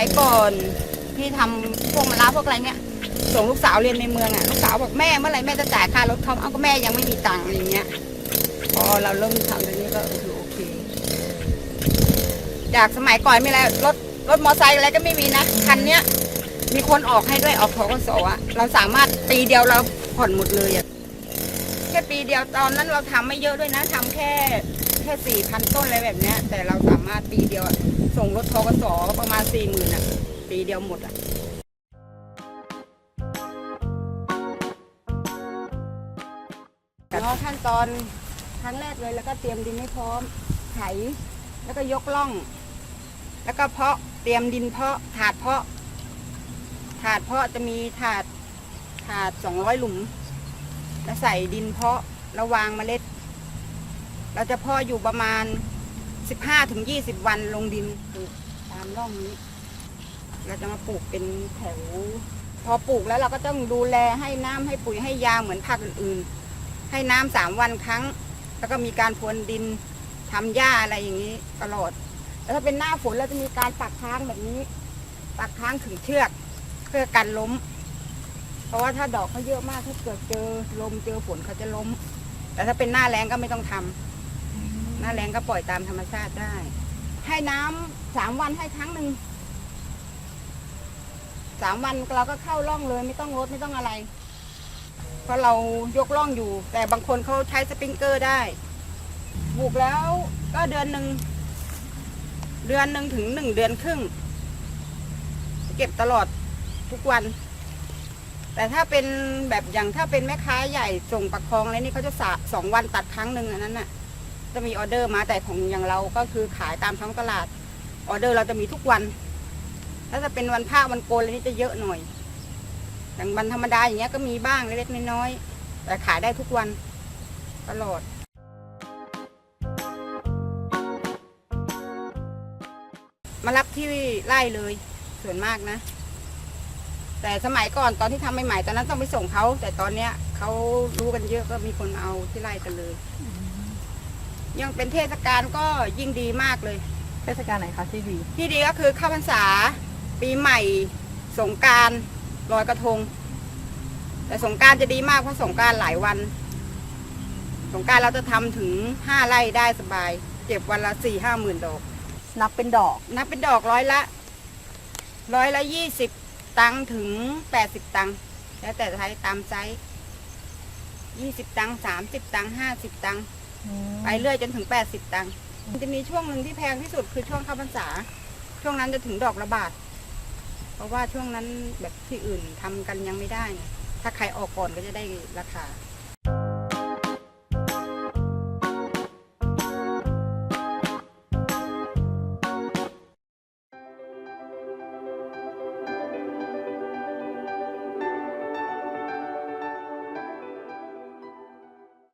มัยก่อนที่ทำพวกมะระพวกอะไรเงี้ยส่งลูกสาวเรียนในเมืองอะลูกสาวบอกแม่เมื่อไหรแม่จะจ่ายค่ารถเขาเอาก็แม่ยังไม่มีตังค์อะไรเงี้ยพอเราเริ่มทำตรงนี้ก็คือโอเค จากสมัยก่อนไม่แล้วรถรถมอไซค์อะไรก็ไม่มีนะคันเนี้ยมีคนออกให้ด้วยออกทกสอะเราสามารถปีเดียวเราผ่อนหมดเลยอะแค่ปีเดียวตอนนั้นเราทำไม่เยอะด้วยนะทำแค่ ค่สี่พันต้นอะไรแบบเนี้ย แต่เราสามารถปีเดียวส่งรถทกสประมาณสี่หมื่นอะปีเดียวหมดอะแล้วขั้นตอนครั้งแรกเลยแล้วก็เตรียมดินให้พร้อมไถแล้วก็ยกล่อง แล้วก็เพาะเตรียมดินเพาะถาดเพาะ ถาดเพาะจะมีถาดถาดสองร้อยหลุม แล้วใส่ดินเพาะแล้ววางเมล็ด เราจะพาะอยู่ประมาณสิบห้าถึงยี่สิบวันลงดินปลูกตามร่องนี้ เราจะมาปลูกเป็นแถว พอปลูกแล้วเราก็ต้องดูแลให้น้ำให้ปุ๋ยให้ยาเหมือนผักอื่นๆ ให้น้ำสามวันครั้ง แล้วก็มีการพรวนดินทำหญ้าอะไรอย่างนี้ตลอด แล้วถ้าเป็นหน้าฝนเราจะมีการปักค้างแบบนี้ ปักค้างถึงเชือกเพื่อกันล้ม เพราะว่าถ้าดอกเขาเยอะมากถ้าเกิดเจอลมเจอฝนเขาจะล้ม แต่ถ้าเป็นหน้าแรงก็ไม่ต้องทำ หน้าแรงก็ปล่อยตามธรรมชาติได้ ให้น้ำสามวันให้ครั้งหนึ่งสามวันเราก็เข้าร่องเลยไม่ต้องรดไม่ต้องอะไร เพราะเรายกร่องอยู่ แต่บางคนเขาใช้สปริงเกอร์ได้ปลูกแล้วก็เดือนหนึ่งเดือนหนึ่งถึงหนึ่งเดือนครึ่ง เก็บตลอดทุกวัน แต่ถ้าเป็นแบบอย่างถ้าเป็นแม่ค้าใหญ่ส่งปักคลองอะไรนี่เขาจะสะสองวันตัดครั้งหนึ่งอันนั้นน่ะ จะมีออเดอร์มาแต่ของอย่างเราก็คือขายตามท้องตลาดออเดอร์เราจะมีทุกวันถ้าจะเป็นวันพระวันโกนอะไรนี่จะเยอะหน่อยอย่างวันธรรมดาอย่างเงี้ยก็มีบ้างเล็กๆน้อยๆแต่ขายได้ทุกวันตลอดมารับที่ไร่เลยส่วนมากนะ แต่สมัยก่อนตอนที่ทำใหม่ๆตอนนั้นต้องไปส่งเขาแต่ตอนเนี้ยเขารู้กันเยอะก็มีคนเอาที่ไร่กันเลย ยังเป็นเทศกาลก็ยิ่งดีมากเลย เทศกาลไหนคะที่ดี ที่ดีก็คือเข้าพรรษา ปีใหม่ สงกรารลอยกระทง แต่สงกรารจะดีมากเพราะสงกรารหลายวัน สงกรารเราจะทำถึงห้าไร่ได้สบาย เก็บวันละสี่ห้าหมื่นดอก นับเป็นดอก นับเป็นดอกร้อยละร้อยละยี่สิบตังค์ถึงแปดสิบตังค์แล้วแต่ใช้ตามไซส์ยี่สิบตังค์สามสิบตังค์ห้าสิบตังค์ ไปเรื่อยจนถึงแปดสิบตังค์จะมีช่วงหนึ่งที่แพงที่สุดคือช่วงเข้าพรรษา ช่วงนั้นจะถึงดอกระบาด เพราะว่าช่วงนั้นแบบที่อื่นทำกันยังไม่ได้ไงถ้าใครออกก่อนก็จะได้ราคา